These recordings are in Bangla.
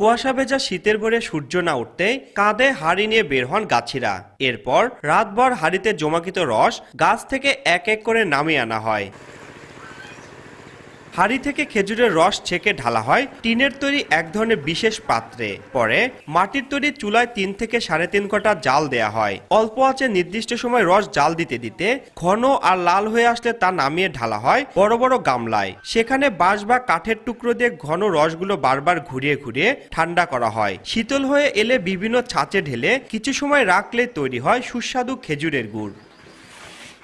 কুয়াশা ভেজা শীতের ভোরে সূর্য না উঠতেই কাঁধে হাড়ি নিয়ে বের হন গাছিরা। এরপর রাতভর হাড়িতে জমাকিত রস গাছ থেকে এক এক করে নামিয়ে আনা হয়। হাড়ি থেকে খেজুরের রস ছেঁকে ঢালা হয়, টিনের তৈরি এক ধরনের বিশেষ পাত্রে। পরে মাটির তৈরি চুলায় তিন থেকে সাড়ে তিন ঘণ্টা জাল দেয়া হয়। অল্প আছে নির্দিষ্ট সময় রস জাল দিতে দিতে ঘন আর লাল হয়ে আসলে তা নামিয়ে ঢালা হয় বড় বড় গামলায়। সেখানে বাঁশ বা কাঠের টুকরো দিয়ে ঘন রসগুলো বারবার ঘুরিয়ে ঘুরিয়ে ঠান্ডা করা হয়। শীতল হয়ে এলে বিভিন্ন ছাঁচে ঢেলে কিছু সময় রাখলে তৈরি হয় সুস্বাদু খেজুরের গুড়।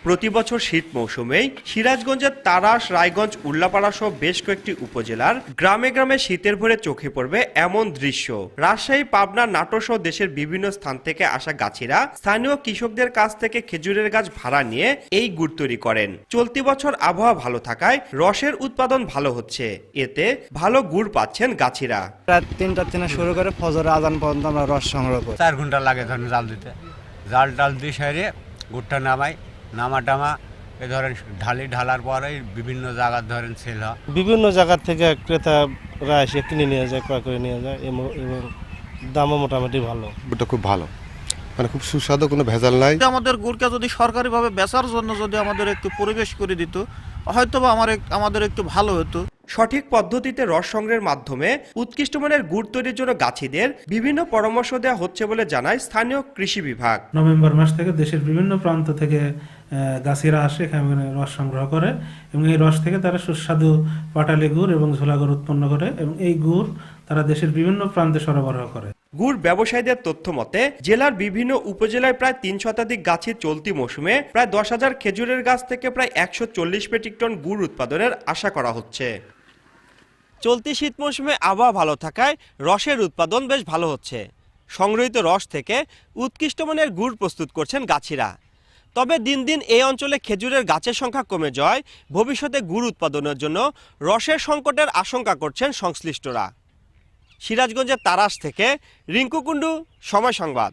প্রতি বছর শীত মৌসুমেই সিরাজগঞ্জের তারাস রায়গঞ্জ উল্লাপাড়া সহ বেশ কয়েকটি উপজেলার গ্রামে গ্রামে শীতের ভোরে চোখে পড়বে এমন দৃশ্য। রাজশাহী পাবনা নাটোর সহ দেশের বিভিন্ন স্থান থেকে আসা গাছিরা স্থানীয় কৃষকদের কাছ থেকে খেজুরের গাছ ভাড়া নিয়ে এই গুড় তৈরি করেন। চলতি বছর আবহাওয়া ভালো থাকায় রসের উৎপাদন ভালো হচ্ছে। এতে ভালো গুড় পাচ্ছেন গাছিরা। রাত তিনটা থেকে শুরু করে ফজর আজান পর্যন্ত আমরা রস সংগ্রহ করি। চার ঘণ্টা লাগে ধরেন জাল দিতে। জাল টাল দিয়ে সেরে গুড়টা নামাই। নামা টামা এ ধরেন ঢালি ঢালার পরে বিভিন্ন জায়গার ধরেন সেল হয়। বিভিন্ন জায়গার থেকে ক্রেতারা এসে কিনে নিয়ে যায় ক্রয় করে নিয়ে যায় এবং এবং দামও মোটামুটি ভালো। ওটা খুব ভালো। মানে খুব সুস্বাদু কোনো ভেজাল নাই। যদি আমাদের গুড়কে যদি সরকারিভাবে বেচার জন্য যদি আমাদের একটু পরিবেশ করে দিত হয়তো বা আমার এক- আমাদের একটু ভালো হতো। সঠিক পদ্ধতিতে রস সংগ্রহের মাধ্যমে উৎকৃষ্ট মানের গুড় তৈরির জন্য গাছিদের বিভিন্ন পরামর্শ দেওয়া হচ্ছে বলে জানায় স্থানীয় কৃষি বিভাগ। নভেম্বর মাস থেকে দেশের বিভিন্ন প্রান্ত থেকে গাছিরা আসে এখানে রস সংগ্রহ করে এবং এই রস থেকে তারা সুস্বাদু পাটালি গুড় এবং ঝোলা গুড় উৎপন্ন করে এবং এই গুড় তারা দেশের বিভিন্ন প্রান্তে সরবরাহ করে। গুড় ব্যবসায়ীদের তথ্য মতে জেলার বিভিন্ন উপজেলায় প্রায় তিন শতাধিক গাছে চলতি মৌসুমে প্রায় দশ হাজার খেজুরের গাছ থেকে প্রায় একশো চল্লিশ মেট্রিক টন গুড় উৎপাদনের আশা করা হচ্ছে। চলতি শীত মৌসুমে আবহাওয়া ভালো থাকায় রসের উৎপাদন বেশ ভালো হচ্ছে। সংগৃহীত রস থেকে উৎকৃষ্ট মানের গুড় প্রস্তুত করছেন গাছিরা। তবে দিন দিন এই অঞ্চলে খেজুরের গাছের সংখ্যা কমে যায় ভবিষ্যতে গুড় উৎপাদনের জন্য রসের সংকটের আশঙ্কা করছেন সংশ্লিষ্টরা। সিরাজগঞ্জের তারাস থেকে রিঙ্কু কুণ্ডু, সময় সংবাদ।